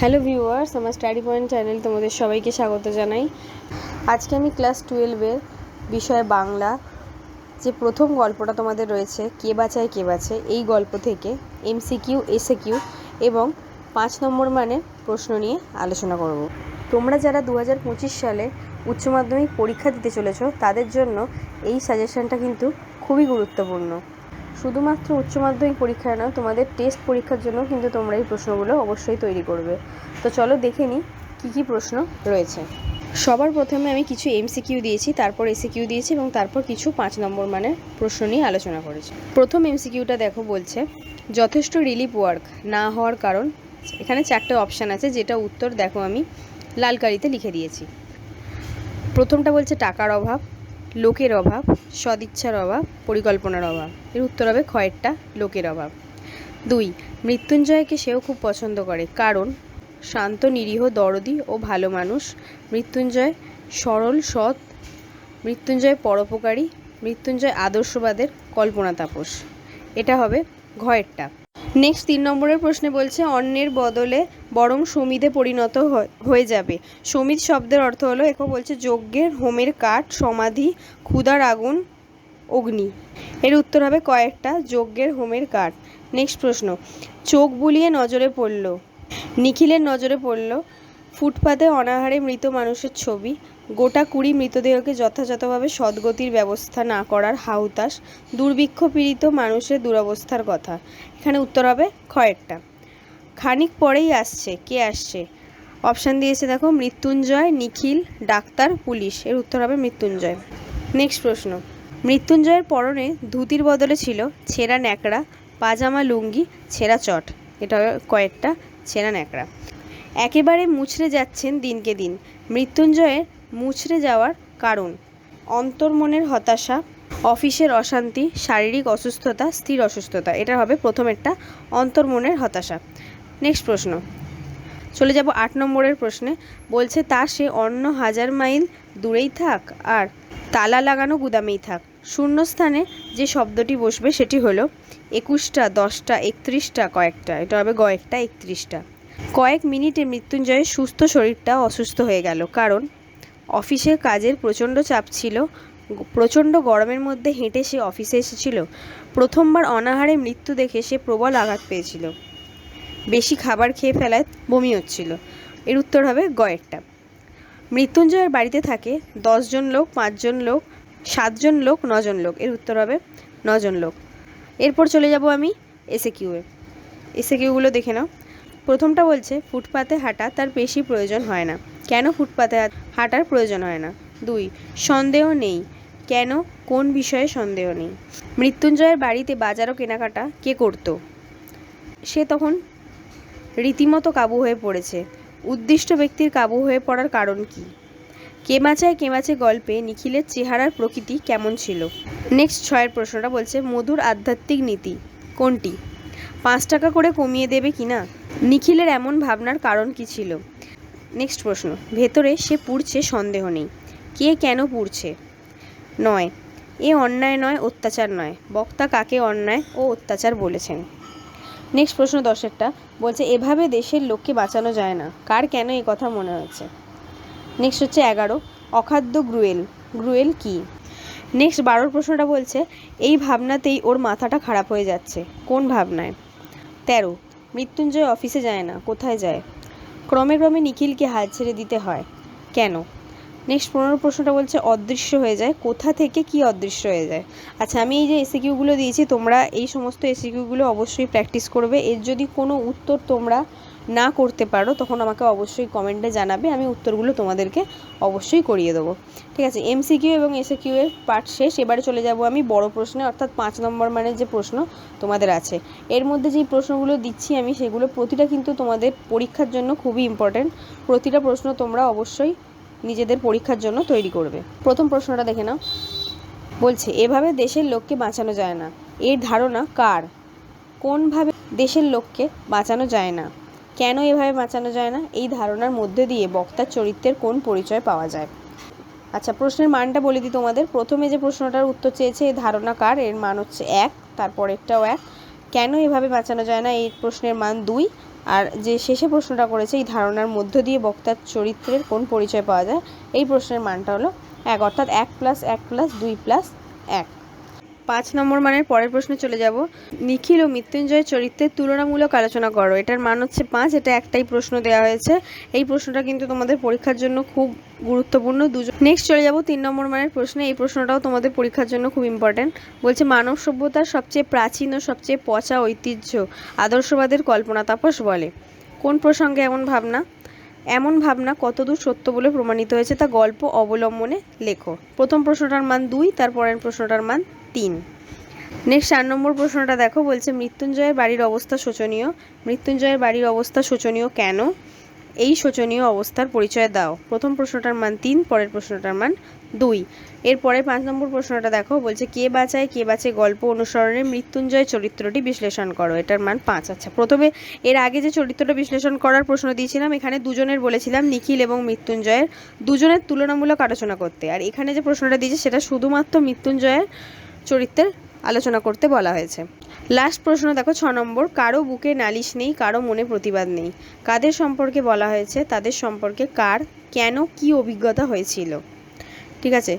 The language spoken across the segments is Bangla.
হ্যালো ভিউয়ার্স, আমার স্টাডি পয়েন্ট চ্যানেল তোমাদের সবাইকে স্বাগত জানাই। আজকে আমি ক্লাস টুয়েলভের বিষয় বাংলা, যে প্রথম গল্পটা তোমাদের রয়েছে, কে বাঁচায়, কে বাঁচে, এই গল্প থেকে এমসিকিউ এসএ কিউ এবং পাঁচ নম্বর মানের প্রশ্ন নিয়ে আলোচনা করব। তোমরা যারা দু হাজার পঁচিশ সালে উচ্চ মাধ্যমিক পরীক্ষা দিতে চলেছ, তাদের জন্য এই সাজেশনটা কিন্তু খুবই গুরুত্বপূর্ণ। শুধুমাত্র উচ্চ মাধ্যমিক পরীক্ষা নয়, তোমাদের টেস্ট পরীক্ষার জন্য কিন্তু তোমরা এই প্রশ্নগুলো অবশ্যই তৈরি করবে। তো চলো দেখে নিই কী কী প্রশ্ন রয়েছে। সবার প্রথমে আমি কিছু এমসিকিউ দিয়েছি, তারপর এসিকিউ দিয়েছি এবং তারপর কিছু পাঁচ নম্বর মানের প্রশ্ন নিয়ে আলোচনা করেছি। প্রথম এমসিকিউটা দেখো বলছে, যথেষ্ট রিলিফ ওয়ার্ক না হওয়ার কারণ। এখানে চারটে অপশান আছে, যেটা উত্তর দেখো আমি লাল কালিতে লিখে দিয়েছি। প্রথমটা বলছে টাকার অভাব লোকের অভাব, সদিচ্ছার অভাব, পরিকল্পনার অভাব। এর উত্তর হবে ক্ষয়েরটা লোকের অভাব। দুই, মৃত্যুঞ্জয়কে সেও খুব পছন্দ করে। কারণ, শান্ত, নিরীহ, দরদি ও ভালো মানুষ। মৃত্যুঞ্জয় সরল, সৎ। মৃত্যুঞ্জয় পরোপকারী। মৃত্যুঞ্জয় আদর্শবাদের কল্পনা তাপস। এটা হবে ঘয়েরটা নেক্সট তিন নম্বরের প্রশ্নে বলছে, অন্যের বদলে বরং সমিধে পরিণত হয়- যাবে। সমিধ শব্দের অর্থ হলো, একে বলছে যজ্ঞের হোমের কাঠ, সমাধি, ক্ষুধার আগুন, অগ্নি। এর উত্তর হবে কয়েকটা, যজ্ঞের হোমের কাঠ। নেক্সট প্রশ্ন। চোখ বুলিয়ে নজরে পড়ল। নিখিলের নজরে পড়ল, ফুটপাতে অনাহারে মৃত মানুষের ছবি। গোটা কুড়ি মৃতদেহকে যথাযথভাবে সদ্গতির ব্যবস্থা না করার হাহুতাস দুর্ভিক্ষ পীড়িত মানুষের দুরবস্থার কথা। এখানে উত্তর হবে ক্ষয়েরটা খানিক পরেই আসছে। কে আসছে? অপশান দিয়েছে দেখো, মৃত্যুঞ্জয়, নিখিল, ডাক্তার, পুলিশ। এর উত্তর হবে মৃত্যুঞ্জয়। নেক্সট প্রশ্ন। মৃত্যুঞ্জয়ের পরনে ধুতির বদলে ছিল ছেঁড়া ন্যাকড়া, পাজামা লুঙ্গি, ছেঁড়া চট। এটা কয়েকটা ছেঁড়া ন্যাকড়া। একেবারে মুছড়ে যাচ্ছেন দিনকে দিন। মৃত্যুঞ্জয়ের মুছড়ে যাওয়ার কারণ? অন্তর্মনের হতাশা, অফিসের অশান্তি, শারীরিক অসুস্থতা স্থির অসুস্থতা। এটা হবে প্রথমেরটা অন্তর্মনের হতাশা। নেক্সট প্রশ্ন। চলে যাব আট নম্বরের প্রশ্নে। বলছে, তা সে অন্য হাজার মাইল দূরেই থাক আর তালা লাগানো গুদামেই থাক। শূন্যস্থানে যে শব্দটি বসবে সেটি হলো একুশটা, দশটা, একত্রিশটা, কয়েকটা। এটা হবে কয়েকটা একত্রিশটা। কয়েক মিনিটে মৃত্যুঞ্জয়ের সুস্থ শরীরটা অসুস্থ হয়ে গেল কারণ অফিসে কাজের প্রচণ্ড চাপ ছিল। প্রচণ্ড গরমের মধ্যে হেঁটে সে অফিসে এসেছিল। প্রথমবার অনাহারে মৃত্যু দেখে সে প্রবল আঘাত পেয়েছিল। বেশি খাবার খেয়ে ফেলায় বমি হচ্ছিল। এর উত্তর হবে গয়েরটা। মৃত্যুঞ্জয়ের বাড়িতে থাকে দশজন লোক, পাঁচজন লোক, সাতজন লোক, নজন লোক। এর উত্তর হবে নজন লোক। এরপর চলে যাব আমি এসে কিউয়ে এসে কিউগুলো দেখে নাও। প্রথমটা বলছে, ফুটপাতে হাঁটা তার বেশি প্রয়োজন হয় না। কেন ফুটপাতে হাঁটার প্রয়োজন হয় না? দুই, সন্দেহ নেই। কেন? কোন বিষয়ে সন্দেহ নেই? মৃত্যুঞ্জয়ের বাড়িতে বাজারও কেনাকাটা কে করতো? সে তখন রীতিমতো কাবু হয়ে পড়েছে। উদ্দিষ্ট ব্যক্তির কাবু হয়ে পড়ার কারণ কি? কেমাচায় কেমাচে গল্পে নিখিলের চেহারার প্রকৃতি কেমন ছিল? নেক্সট ছয়ের প্রশ্নটা বলছে, মধুর আধ্যাত্মিক নীতি কোনটি? পাঁচ টাকা করে কমিয়ে দেবে কি না? নিখিলের এমন ভাবনার কারণ কি ছিল? নেক্সট প্রশ্ন, ভেতরে সে পুড়ছে সন্দেহ নেই। কে কেন পুড়ছে? নয়, এ অন্যায় নয়, অত্যাচার নয়। বক্তা কাকে অন্যায় ও অত্যাচার বলেছেন? নেক্সট প্রশ্ন দশেরটা। বলছে, এভাবে দেশের লোককে বাঁচানো যায় না। কার কেন এই কথা মনে হয়েছে নেক্সট হচ্ছে এগারো। অখাদ্য গ্রুয়েল। গ্রুয়েল কি? নেক্সট বারোর প্রশ্নটা বলছে, এই ভাবনাতেই ওর মাথাটা খারাপ হয়ে যাচ্ছে। কোন ভাবনায়? তেরো। মৃত্যুঞ্জয় অফিসে যায় না। কোথায় যায়? ক্রমে ক্রমে নিখিলকে হাল ছেড়ে দিতে হয়। কেন? নেক্সট পনেরো প্রশ্নটা বলছে অদৃশ্য হয়ে যায়। কোথা থেকে কি অদৃশ্য হয়ে যায়? আচ্ছা আমি এই যে এসিকিউগুলো দিয়েছি, তোমরা এই সমস্ত এসিকিউগুলো অবশ্যই প্র্যাকটিস করবে। এর যদি কোনো উত্তর তোমরা না করতে পারো, তখন আমাকে অবশ্যই কমেন্টে জানাবে। আমি উত্তরগুলো তোমাদেরকে অবশ্যই করিয়ে দেবো। ঠিক আছে এমসিকিউ এবং এসিকিউ এর পার্ট শেষ। এবারে চলে যাব আমি বড় প্রশ্নে, অর্থাৎ পাঁচ নম্বর মানের যে প্রশ্ন তোমাদের আছে। এর মধ্যে যেই প্রশ্নগুলো দিচ্ছি আমি, সেগুলো প্রতিটা কিন্তু তোমাদের পরীক্ষার জন্য খুবই ইম্পর্ট্যান্ট প্রতিটা প্রশ্ন তোমরা অবশ্যই নিজেদের পরীক্ষার জন্য তৈরি করবে। প্রথম প্রশ্নটা দেখে নাও। বলছে, এভাবে দেশের লোককে বাঁচানো যায় না। এর ধারণা কার? কোনভাবে দেশের লোককে বাঁচানো যায় না? কেন এভাবে বাঁচানো যায় না? এই ধারণার মধ্যে দিয়ে বক্তার চরিত্রের কোন পরিচয় পাওয়া যায়? আচ্ছা প্রশ্নের মানটা বলে দিই তোমাদের। প্রথমে যে প্রশ্নটার উত্তর চেয়েছে এই ধারণা কার? এর মান হচ্ছে এক তারপরেরটাও এক। কেন এভাবে বাঁচানো যায় না? এই প্রশ্নের মান দুই। আর যে শেষে প্রশ্নটা করেছে, এই ধারণার মধ্য দিয়ে বক্তার চরিত্রের কোন পরিচয় পাওয়া যায়? এই প্রশ্নের মানটা হলো এক, অর্থাৎ এক প্লাস এক প্লাস দুই প্লাস এক। পাঁচ নম্বর মানের পরের প্রশ্নে চলে যাব। নিখিল ও মৃত্যুঞ্জয় চরিত্রের তুলনামূলক আলোচনা করো। এটার মান হচ্ছে পাঁচ, এটা একটাই প্রশ্ন দেওয়া হয়েছে। এই প্রশ্নটা কিন্তু তোমাদের পরীক্ষার জন্য খুব গুরুত্বপূর্ণ। দুজন নেক্সট চলে যাব তিন নম্বর মানের প্রশ্নে। এই প্রশ্নটাও তোমাদের পরীক্ষার জন্য খুব ইম্পর্ট্যান্ট বলছে, মানব সভ্যতার সবচেয়ে প্রাচীন ও সবচেয়ে পচা ঐতিহ্য, আদর্শবাদের কল্পনা তাপস বলে। কোন প্রসঙ্গে এমন ভাবনা? এমন ভাবনা কতদূর সত্য বলে প্রমাণিত হয়েছে তা গল্প অবলম্বনে লেখো। প্রথম প্রশ্নটার মান দুই তারপরের প্রশ্নটার মান তিন। নেক্সট চার নম্বর প্রশ্নটা দেখো, বলছে, মৃত্যুঞ্জয়ের বাড়ির অবস্থা শোচনীয়। মৃত্যুঞ্জয়ের বাড়ির অবস্থা শোচনীয় কেন? এই শোচনীয় অবস্থার পরিচয় দাও। প্রথম প্রশ্নটার মান তিন, পরের প্রশ্নটার মান দুই। এরপরে পাঁচ নম্বর প্রশ্নটা দেখো, বলছে, কে বাঁচায়, কে বাঁচে গল্প অনুসরণে মৃত্যুঞ্জয় চরিত্রটি বিশ্লেষণ করো। এটার মান পাঁচ। আচ্ছা প্রথমে এর আগে যে চরিত্রটা বিশ্লেষণ করার প্রশ্ন দিয়েছিলাম, এখানে দুজনের বলেছিলাম, নিখিল এবং মৃত্যুঞ্জয়ের, দুজনের তুলনামূলক আলোচনা করতে। আর এখানে যে প্রশ্নটা দিয়েছে, সেটা শুধুমাত্র মৃত্যুঞ্জয়ের চরিত্রের আলোচনা করতে বলা হয়েছে। লাস্ট প্রশ্ন, দেখো, ছ নম্বর। কারও বুকে নালিশ নেই, কারও মনে প্রতিবাদ নেই। কাদের সম্পর্কে বলা হয়েছে, তাদের সম্পর্কে কার, কেন, কি অভিজ্ঞতা হয়েছিল? ঠিক আছে?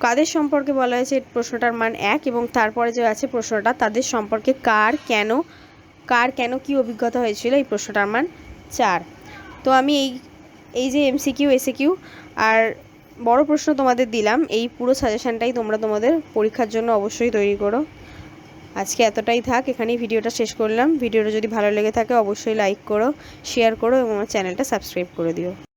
কাদের সম্পর্কে বলা হয়েছে প্রশ্নটার মান এক এবং তারপরে যে আছে প্রশ্নটা, তাদের সম্পর্কে কার, কেন কার কেন কি অভিজ্ঞতা হয়েছিল, এই প্রশ্নটার মান চার। তো আমি এই এই যে এমসিকিউ এসিকিউ আর বড় প্রশ্ন তোমাদের দিলাম। এই পুরো সাজেশানটাই তোমরা তোমাদের পরীক্ষার জন্য অবশ্যই তৈরি করো। আজকে এতটাই থাক, এখানেই ভিডিওটা শেষ করলাম। ভিডিওটা যদি ভালো লেগে থাকে, অবশ্যই লাইক করো শেয়ার করো এবং আমার চ্যানেলটা সাবস্ক্রাইব করে দিও।